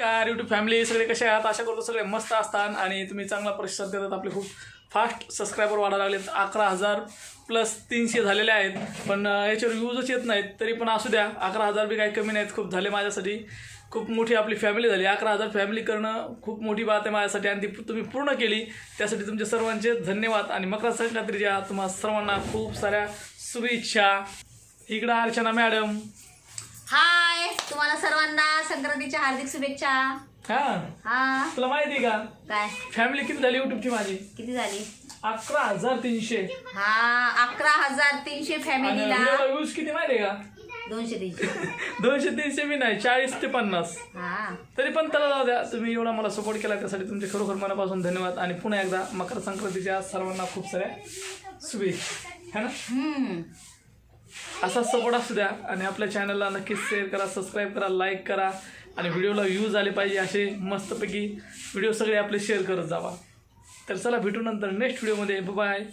नमस्कार YouTube family सगळे कसे आहात? आशा करतो सगळे मस्त असतात आणि तुम्ही चांगला प्रतिसाद देतात. आपले खूप फास्ट सबस्क्रायबर वाढायला लागलेत. अकरा हजार प्लस तीनशे झालेले आहेत. पण याच्यावर व्ह्यूजच येत नाहीत. तरी पण असू द्या. अकरा हजार बी काही कमी नाहीत. खूप झाले माझ्यासाठी. खूप मोठी आपली फॅमिली झाली. अकरा हजार फॅमिली करणं खूप मोठी बात आहे माझ्यासाठी आणि ती तुम्ही पूर्ण केली. त्यासाठी तुमचे सर्वांचे धन्यवाद आणि मकर संक्रांतीच्या तुम्हा सर्वांना खूप साऱ्या शुभेच्छा. इकडं अर्चना मॅडम. तुम्हाला सर्वांना संक्रांतीच्या हार्दिक शुभेच्छा. हां. हा. तुला माहिती आहे का? काय? फॅमिली किती झाली युट्यूबची माझी? किती झाली? अकरा हजार तीनशे. हा अकरा हजार तीनशे फॅमिलीला व्ह्यूज किती माहिती आहे का? दोनशे तीनशे. दोनशे तीनशे बी नाही चाळीस ते पन्नास. हा. तरी पण त्याला जाऊ द्या तुम्ही एवढा मला सपोर्ट केला त्यासाठी तुमचे खरोखर मनापासून धन्यवाद. आणि पुन्हा एकदा मकर संक्रांतीच्या सर्वांना खूप साऱ्या शुभेच्छा. है ना? हम्म. असा सपोर्ट असू द्या आणि आपल्या चॅनलला नक्कीच शेअर करा सबस्क्राईब करा लाईक करा आणि व्हिडिओला व्ह्यूज आले पाहिजे असे मस्तपैकी व्हिडिओ सगळे आपले शेअर करत जावा. तर चला भेटू नंतर नेक्स्ट व्हिडिओमध्ये बाय